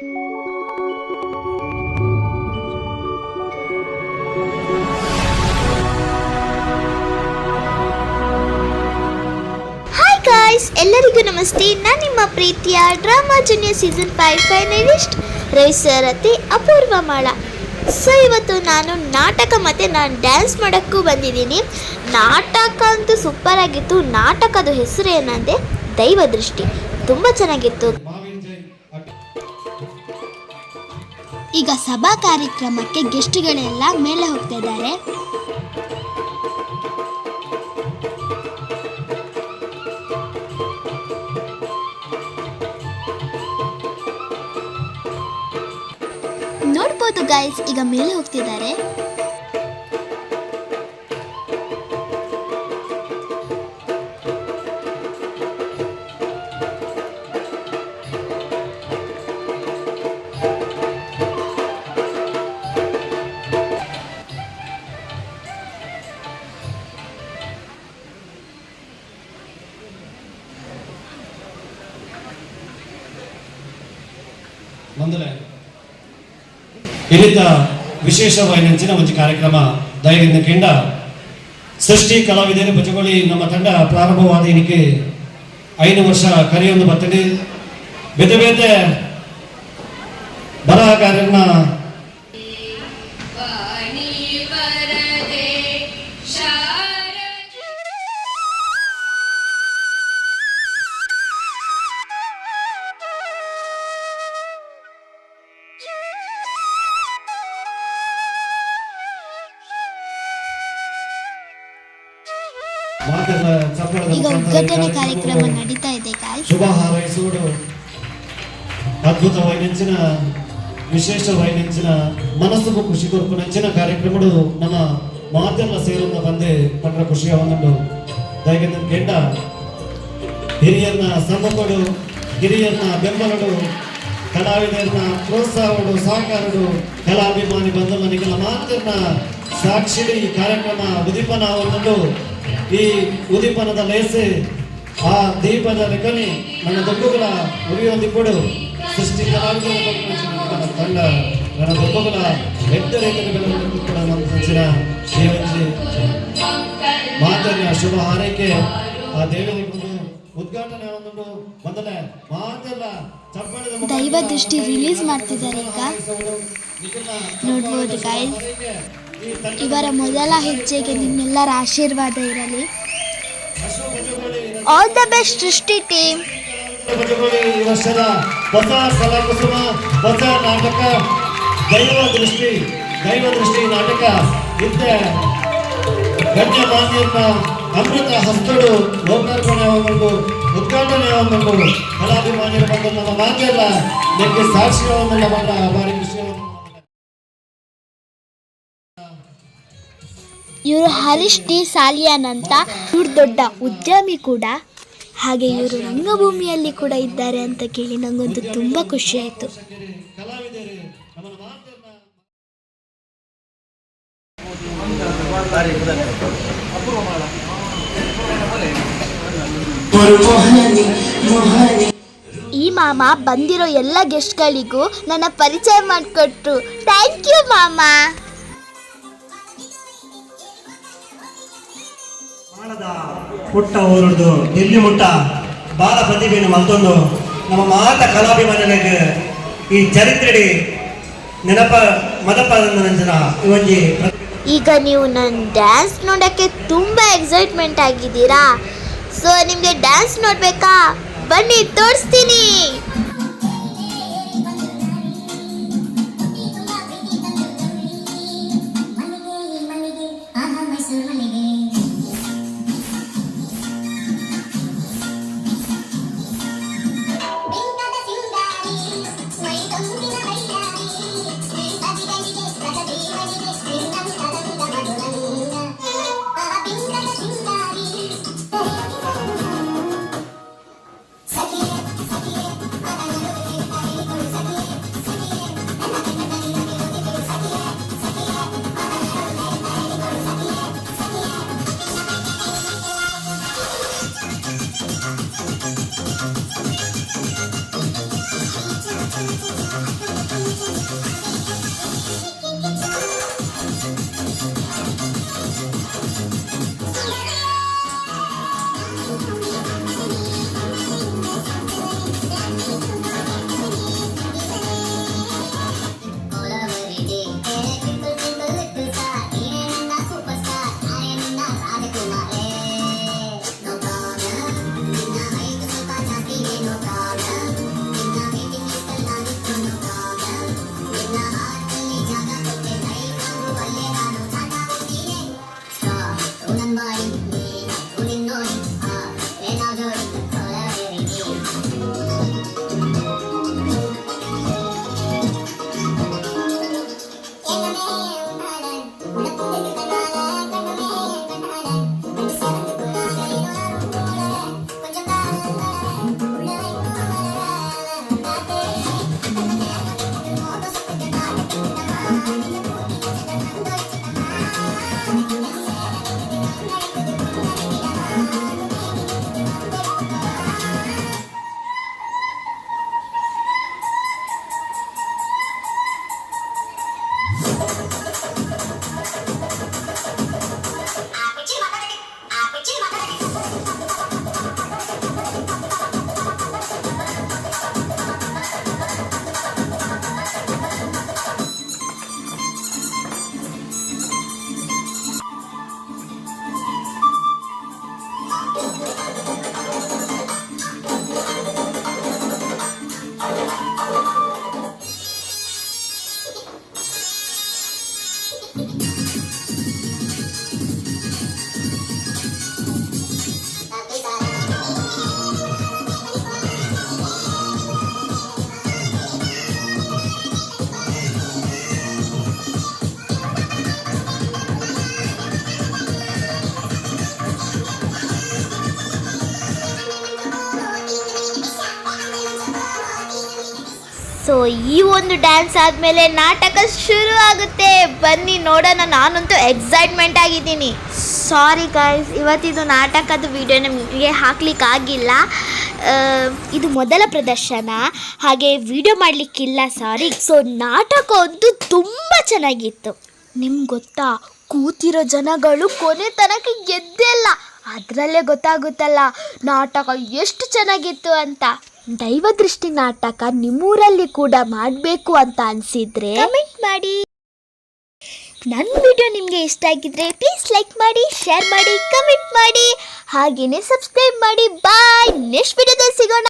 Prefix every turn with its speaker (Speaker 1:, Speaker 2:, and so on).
Speaker 1: Hi guys ಎಲ್ಲರಿಗೂ ನಮಸ್ತೆ. ನಾನು ನಿಮ್ಮ ಪ್ರೀತಿಯ drama junior season five finalist ರವಿಸರತಿ Apoorva ಮಾಳ ಸೊ ಇವತ್ತು ನಾನು ನಾಟಕ ಮತ್ತು ನಾನು ಡ್ಯಾನ್ಸ್ ಮಾಡೋಕ್ಕೂ ಬಂದಿದ್ದೀನಿ. ನಾಟಕ ಅಂತೂ ಸೂಪರ್ ಆಗಿತ್ತು. ನಾಟಕದ ಹೆಸರು ಏನಂದರೆ ದೈವ ದೃಷ್ಟಿ ತುಂಬ ಚೆನ್ನಾಗಿತ್ತು.
Speaker 2: ಈಗ ಸಭಾ ಕಾರ್ಯಕ್ರಮಕ್ಕೆ ಗೆಸ್ಟ್ಗಳೆಲ್ಲ ಮೇಲೆ ಹೋಗ್ತಾ ಇದ್ದಾರೆ. ನೋಡ್ಬೋದು ಗಾಯ್ಸ್ ಈಗ ಮೇಲೆ ಹೋಗ್ತಿದ್ದಾರೆ.
Speaker 3: ಮೊದಲೇ ಇಲ್ಲಿದ್ದ ವಿಶೇಷವಾಯಿನಂಚಿನ ಒಂದು ಕಾರ್ಯಕ್ರಮ ದಯದಿಂದ ಕೆಂಡ. ಸೃಷ್ಟಿ ಕಲಾವಿದರು ಬಚಗೊಳ್ಳಿ ನಮ್ಮ ತಂಡ ಪ್ರಾರಂಭವಾದ ಇದಕ್ಕೆ ಐದು ವರ್ಷ ಕರೆಯೊಂದು ಬರ್ತದೆ. ಬೇತೆ ಬೇತೆ ಬರಹಗಾರರನ್ನ
Speaker 2: ಈಗ ಉದ್ಘಾಟನೆ ಕಾರ್ಯಕ್ರಮ ನಡೀತಾ ಇದೆ
Speaker 3: ಶುಭ ಹಾರೈಸುವುದು. ವಿಶೇಷವಾಗಿ ನೆಂಚಿನ ಮನಸ್ಸಿಗೂ ಖುಷಿ ಕೊರಕು ನೆಂಚಿನ ಕಾರ್ಯಕ್ರಮಗಳು ನಮ್ಮ ಮಾತೆಲ್ಲ ಸೇರಿಂದ ಬಂದೆ ಪಟ್ಟ ಖುಷಿಯ ಒಂದುಂಟು ದಯಗೆಂದ ಕೆಂಡ ಹಿರಿಯರನ್ನ ಸಮ್ಮಕೊಡು ಹಿರಿಯರನ್ನ ಬೆಂಬಲಡು ಕಲಾವಿದರನ್ನ ಪ್ರೋತ್ಸಾಹಗಳು ಸಹಕಾರಗಳು ಕಲಾಭಿಮಾನಿ ಬಂಧು ಮನೆಗಳ ಮಾತನ್ನ ಸಾಕ್ಷಿಡಿ ಕಾರ್ಯಕ್ರಮ ಉದೀಪನ ಒಂದೊಂದು ಈ ಉದೀಪನದ ಲೇಸೆ ಆ ದೀಪದ ರೆಕನಿ ನನ್ನ ದೊಡ್ಡಗಳ ಉರಿಯೊಂದಿಪ್ಪಡು ಸೃಷ್ಟಿ ಕಲಾವಿದರ ನನ್ನ ತಂಡ ನನ್ನ ದೊಡ್ಡಗಳ ಎದ್ದ ರೈತರುಗಳನ್ನು ಕೂಡ ನಮ್ಮ ಸಂಚಿನ ದೇವಂಜಿ ಮಾತನ್ನ ಶುಭ ಹಾರೈಕೆ. ಆ ದೇವರಿಗೆ ಉದ್ಘಾಟನೆ ಒಂದು ಮೊದಲೇ ಮಾತೆಲ್ಲ ಚಪ್ಪಾಳೆದ
Speaker 2: ದೈವ ದೃಷ್ಟಿ ರಿಲೀಸ್ ಮಾಡ್ತಿದ್ದಾರೆ ಈಗ. ನೋಡ್ಬೋದು ಗಾಯ್ಸ್ ಇವರ ಮೊದಲ ಹೆಜ್ಜೆಗೆ ನಿಮ್ಮೆಲ್ಲರ ಆಶೀರ್ವಾದ ಇರಲಿ.
Speaker 1: All the best Srishti team
Speaker 3: ವರ್ಷದ ಹೊಸ ಕಲಾಕುಸುಮ ಹೊಸ ನಾಟಕ ದೈವ ದೃಷ್ಟಿ ದೈವ ದೃಷ್ಟಿ, ನಾಟಕ ಇಂಥ ಅಮೃತ ಹಸ್ತರು ಲೋಕಾರ್ಪಣೆ ಒಂದು ಉದ್ಘಾಟನೆ ಒಂದು ಕಲಾಭಿಮಾನಿಗಳು ಬಂದ
Speaker 2: ಇವರು ಹರೀಶ್ ಡಿ ಸಾಲಿಯಾನ್ ಅಂತ ಇವ್ರು ದೊಡ್ಡ ಉದ್ಯಮಿ ಕೂಡ. ಹಾಗೆ ಇವರು ರಂಗಭೂಮಿಯಲ್ಲಿ ಕೂಡ ಇದ್ದಾರೆ ಅಂತ ಕೇಳಿ ನಂಗೊಂದು ತುಂಬ ಖುಷಿ ಆಯಿತು.
Speaker 3: ಕಲಾವಿದರು ನಮ್ಮ ಮಾತನ್ನ
Speaker 2: ಈ ಮಾಮ ಬಂದಿರೋ ಎಲ್ಲ ಗೆಸ್ಟ್ಗಳಿಗೂ ನನ್ನ ಪರಿಚಯ ಮಾಡಿಕೊಟ್ರು. ಥ್ಯಾಂಕ್ ಯು ಮಾಮ.
Speaker 4: ಪುಟ್ಟ ಊರದ್ದು ಡೆಲ್ಲಿ ಮುಟ್ಟ? ಬಾಲ ಪ್ರತಿಭೆಯನ್ನು ಮತ್ತೊಂದು ನಮ್ಮ ಮಾತ ಕಲಾಭಿಮಾನಿಗಳಿಗೆ ಈ ಚರಿತ್ರೆಡಿ ನೆನಪ ಮದಪ ನಂಜನ ಇವೊಂಜಿ
Speaker 1: ಈಗ ನೀವು ನನ್ನ ಡ್ಯಾನ್ಸ್ ನೋಡಕ್ಕೆ ತುಂಬಾ ಎಕ್ಸೈಟ್ಮೆಂಟ್ ಆಗಿದ್ದೀರಾ? ಸೊ ನಿಮಗೆ ಡ್ಯಾನ್ಸ್ ನೋಡಬೇಕಾ? ಬನ್ನಿ, ತೋರಿಸ್ತೀನಿ. ಸೊ ಈ ಒಂದು ಡ್ಯಾನ್ಸ್ ಆದಮೇಲೆ ನಾಟಕ ಶುರು ಆಗುತ್ತೆ. ಬನ್ನಿ ನೋಡೋಣ. ನಾನಂತೂ ಎಕ್ಸೈಟ್ಮೆಂಟ್ ಆಗಿದ್ದೀನಿ. ಸಾರಿ ಗಾಯ್ಸ್ ಇವತ್ತಿದು ನಾಟಕದ ವಿಡಿಯೋ ನಮಗೆ ಹಾಕ್ಲಿಕ್ಕೆ ಆಗಿಲ್ಲ.
Speaker 2: ಇದು ಮೊದಲ ಪ್ರದರ್ಶನ. ಹಾಗೆ ವಿಡಿಯೋ ಮಾಡಲಿಕ್ಕಿಲ್ಲ. ಸಾರಿ ಸೊ ನಾಟಕ ಅಂತೂ ತುಂಬ ಚೆನ್ನಾಗಿತ್ತು. ನಿಮ್ಗೆ ಗೊತ್ತಾ? ಕೂತಿರೋ ಜನಗಳು ಕೊನೆ ತನಕ ಗೆದ್ದೆಲ್ಲ ಅದರಲ್ಲೇ ಗೊತ್ತಾಗುತ್ತಲ್ಲ ನಾಟಕ ಎಷ್ಟು ಚೆನ್ನಾಗಿತ್ತು ಅಂತ. ದೈವ ದೃಷ್ಟಿ ನಾಟಕ ನಿಮ್ಮೂರಲ್ಲಿ ಕೂಡ ಮಾಡಬೇಕು ಅಂತ ಅನಿಸಿದ್ರೆ
Speaker 1: ಕಮೆಂಟ್ ಮಾಡಿ.
Speaker 2: ನನ್ನ ವಿಡಿಯೋ ನಿಮಗೆ ಇಷ್ಟ ಆಗಿದ್ರೆ ಪ್ಲೀಸ್ ಲೈಕ್ ಮಾಡಿ ಶೇರ್ ಮಾಡಿ ಕಮೆಂಟ್ ಮಾಡಿ. ಹಾಗೆಯೇ ಸಬ್ಸ್ಕ್ರೈಬ್ ಮಾಡಿ. ಬಾಯ್ ನೆಕ್ಸ್ಟ್ ವಿಡಿಯೋದಲ್ಲಿ ಸಿಗೋಣ.